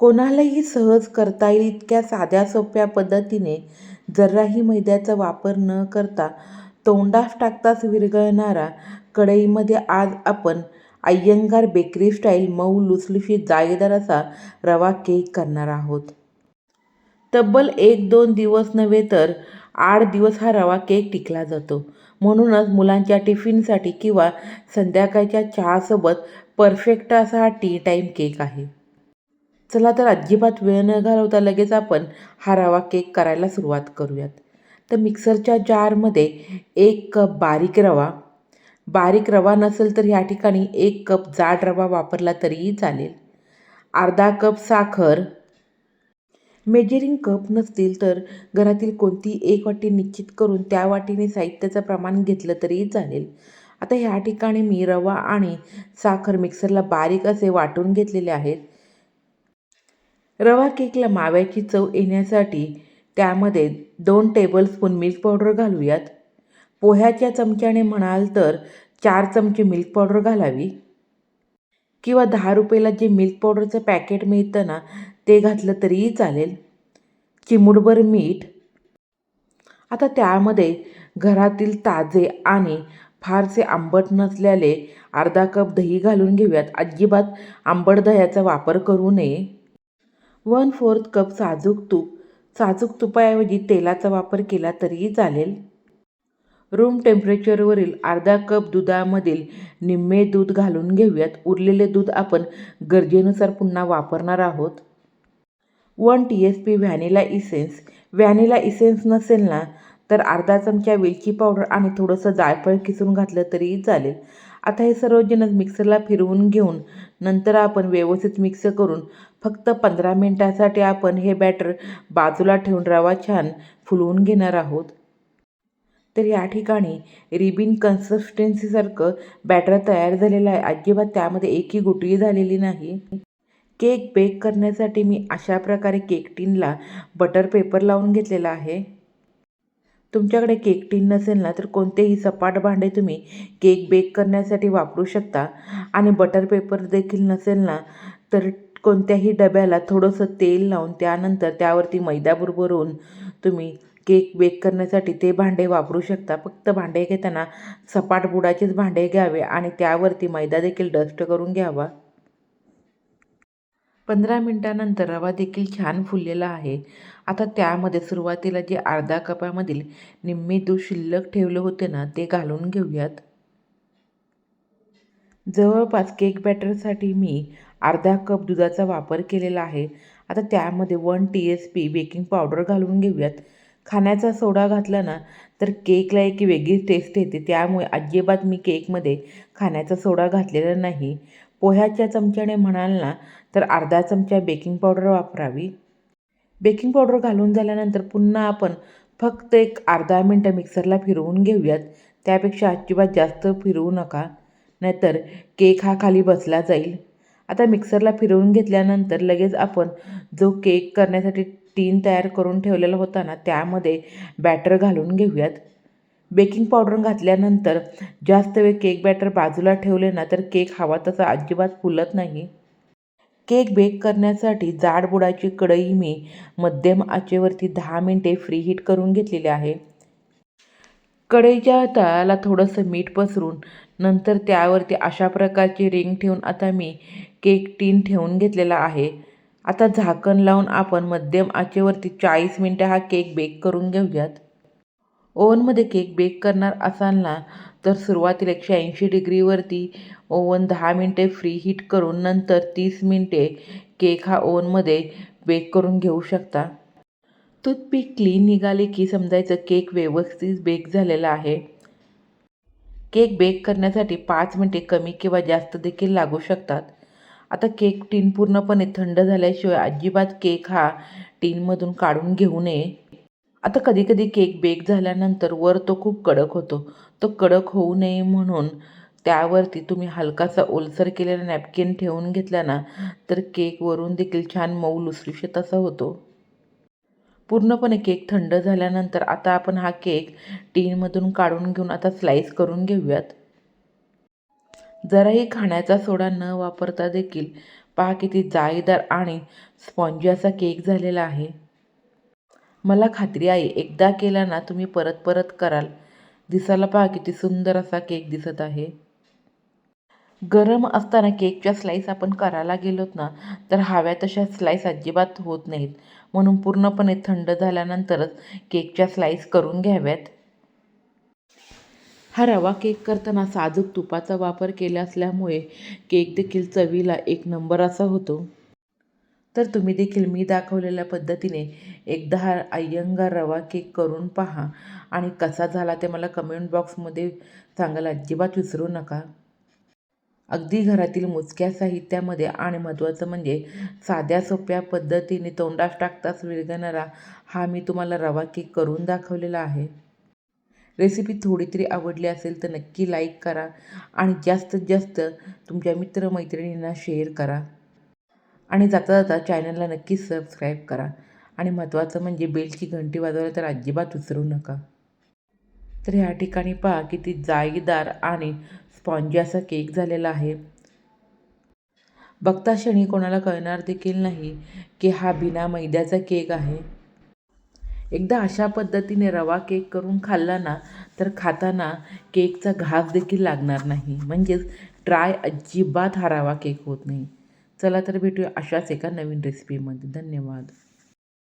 कोणालाही सहज करता येईल इतक्या साध्या सोप्या पद्धतीने जराही मैद्याचा वापर न करता तोंडास टाकताच विरघळणारा कढईमध्ये आज आपण अय्यंगार बेकरी स्टाईल मऊ लुसलुशीत जाळीदार असा रवा केक करणार आहोत. तब्बल एक दोन दिवस नव्हे तर आठ दिवस हा रवा केक टिकला जातो. म्हणूनच मुलांच्या टिफिनसाठी किंवा संध्याकाळच्या चहासोबत परफेक्ट असा हा टी टाईम केक आहे. चला तर अजिबात वेळ न घालवता लगेच आपण हा रवा केक करायला सुरुवात करूयात. तर मिक्सरच्या जारमध्ये एक कप बारीक रवा. बारीक रवा नसेल तर ह्या ठिकाणी एक कप जाड रवा वापरला तरीही चालेल. अर्धा कप साखर. मेजरिंग कप नसतील तर घरातील कोणती एक वाटी निश्चित करून त्या वाटीने साहित्याचं प्रमाण घेतलं तरीही चालेल. आता ह्या ठिकाणी मी रवा आणि साखर मिक्सरला बारीक असे वाटून घेतलेले आहेत. रवा केकला माव्याची चव येण्यासाठी त्यामध्ये दोन टेबलस्पून मिल्क पावडर घालूयात. पोह्याच्या चमच्याने म्हणाल तर चार चमचे मिल्क पावडर घालावी. किंवा दहा रुपयाला जे मिल्क पावडरचं पॅकेट मिळतं ना ते घातलं तरीही चालेल. चिमूटभर मीठ. आता त्यामध्ये घरातील ताजे आणि फारसे आंबट नसलेले अर्धा कप दही घालून घेऊयात. अजिबात आंबट दह्याचा वापर करू नये. वन फोर्थ कप साजूक तूप. साजूक तुपाऐवजी तेलाचा वापर केला तरीही चालेल. रूम टेम्परेचरवरील अर्धा कप दुधामधील निम्मे दूध घालून घेऊयात. उरलेले दूध आपण गरजेनुसार पुन्हा वापरणार आहोत. One T S P vanilla essence. Vanilla essence नसेल ना तर अर्धा चमचा वेलची पावडर आणि थोडंसं जायफळ किसून घातलं तरीही चालेल. आता हे सर्व जिनस मिक्सरला फिरवून घेऊन नंतर आपण व्यवस्थित मिक्स करून फक्त पंधरा मिनटासाठी आपण हे बॅटर बाजूला ठेवून रवा छान फुलवून घेणार आहोत. तर या ठिकाणी रिबिन कन्सिस्टन्सीसारखं बॅटर तयार झालेलं आहे. अजिबात त्यामध्ये एकही गुटळी झालेली नाही. केक बेक करण्यासाठी मी अशा प्रकारे केक टीनला बटर पेपर लावून घेतलेला आहे. तुमच्याकडे केक टिन नसेल ना तर कोणतेही सपाट भांडे तुम्ही केक बेक करण्यासाठी वापरू शकता. आणि बटर पेपर देखील नसेल ना तर कोणत्याही डब्याला थोडंसं तेल लावून त्यानंतर त्यावरती मैदा बुरबुरून तुम्ही केक बेक करण्यासाठी ते भांडे वापरू शकता. फक्त भांडे घेताना सपाट बुडाचेच भांडे घ्यावे आणि त्यावरती मैदा देखील डस्ट करून घ्यावा. पंधरा मिनटानंतर रवा देखील छान फुललेला आहे. आता त्यामध्ये सुरुवातीला जे अर्धा कपामधील निम्मे दूध शिल्लक ठेवले होते ना ते घालून घेऊयात. जवळपास केक बॅटरसाठी मी अर्धा कप दुधाचा वापर केलेला आहे. आता त्यामध्ये one T S P baking powder घालून घेऊयात. खाण्याचा सोडा घातला ना तर केकला एक वेगळी टेस्ट येते. त्यामुळे अजिबात मी केकमध्ये खाण्याचा सोडा घातलेला नाही. पोह्याच्या चमच्याने म्हणाल ना तर अर्धा चमचा बेकिंग पावडर वापरावी. बेकिंग पावडर घालून झाल्यानंतर पुन्हा आपण फक्त एक अर्धा मिनटं मिक्सरला फिरवून घेऊयात. त्यापेक्षा अजिबात जास्त फिरवू नका नाहीतर केक हा खाली बसला जाईल. आता मिक्सरला फिरवून घेतल्यानंतर लगेच आपण जो केक करण्यासाठी टीन तयार करून ठेवलेला होता ना त्यामध्ये बॅटर घालून घेऊयात. बेकिंग पावडर घातल्यानंतर जास्त वेळ केक बॅटर बाजूला ठेवले ना तर केक हवा तसा अजिबात फुलत नाही. केक बेक करण्यासाठी जाड बुडाची कढई मी मध्यम आचेवरती दहा मिनटे फ्री हीट करून घेतलेली आहे. कढईच्या तळाला थोडंसं मीठ पसरून नंतर त्यावरती अशा प्रकारची रिंग ठेवून आता मी केक टीन ठेवून घेतलेला आहे. आता झाकण लावून आपण मध्यम आचेवरती चाळीस मिनटं हा केक बेक करून घेऊयात. ओव्हनमध्ये केक बेक करणार असाल ना तर सुरुवातीला एकशे ऐंशी डिग्रीवरती ओव्हन दहा मिनटे फ्री हीट करून नंतर तीस मिनटे केक हा ओव्हनमध्ये बेक करून घेऊ शकता. टूथपिक क्लीन निघाले की समजायचं केक व्यवस्थित बेक झालेला आहे. केक बेक करण्यासाठी पाच मिनटे कमी किंवा जास्त देखील लागू शकतात. आता केक टीन पूर्णपणे थंड झाल्याशिवाय अजिबात केक हा टीनमधून काढून घेऊ नये. आता कधीकधी केक बेक झाल्यानंतर वर तो खूप कडक होतो. तो कडक होऊ नये म्हणून त्यावरती तुम्ही हलकासा ओलसर केलेला नॅपकिन ठेवून घेतला ना तर केक वरून देखील छान मऊ लुसलुशीत असा होतो. पूर्णपणे केक थंड झाल्यानंतर आता आपण हा केक टीनमधून काढून घेऊन आता स्लाईस करून घेऊयात. जराही खाण्याचा सोडा न वापरता देखील पहा किती जाळीदार आणि स्पॉन्जी असा केक झालेला आहे. मला खात्री आहे एकदा केला ना तुम्ही परत परत कराल. दिसायला पहा किती सुंदर असा केक दिसत आहे. गरम असताना केकच्या स्लाईस आपण करायला गेलोत ना तर हव्या तशा स्लाईस अजिबात होत नाहीत. म्हणून पूर्णपणे थंड झाल्यानंतरच केकच्या स्लाईस करून घ्याव्यात. हा रवा केक करताना साजूक तुपाचा वापर केला असल्यामुळे केक देखील चवीला एक नंबर असा होतो. तर तुम्ही देखील मी दाखवलेल्या पद्धतीने एकदा हा अय्यंगार रवा केक करून पहा. आणि कसा झाला ते मला कमेंट बॉक्समध्ये सांगायला अजिबात विसरू नका. अगदी घरातील मोजक्या साहित्यामध्ये आणि महत्त्वाचं म्हणजे साध्या सोप्या पद्धतीने तोंडास टाकताच विरघणारा हा मी तुम्हाला रवा केक करून दाखवलेला आहे. रेसिपी थोडी तरी आवडली असेल तर नक्की लाईक करा आणि जास्तीत जास्त तुमच्या मित्रमैत्रिणींना शेअर करा. आणि जाता जाता चॅनलला नक्की सबस्क्राईब करा. आणि महत्त्वाचं म्हणजे बेलची घंटी वाजवायला तर अजिबात विसरू नका. तर ह्या ठिकाणी पहा किती जाळीदार आणि स्पॉन्जी असा केक झालेला आहे. बघता क्षणी कोणाला कळणार देखील नाही की हा बिना मैद्याचा केक आहे. एकदा अशा पद्धतीने रवा केक करून खाल्ला ना तर खाताना केकचा घास देखील लागणार नाही. म्हणजेच ड्राय अजिबात हा रवा केक होत नाही. चला तर भेटूया अशाच एका नवीन रेसिपीमध्ये धन्यवाद.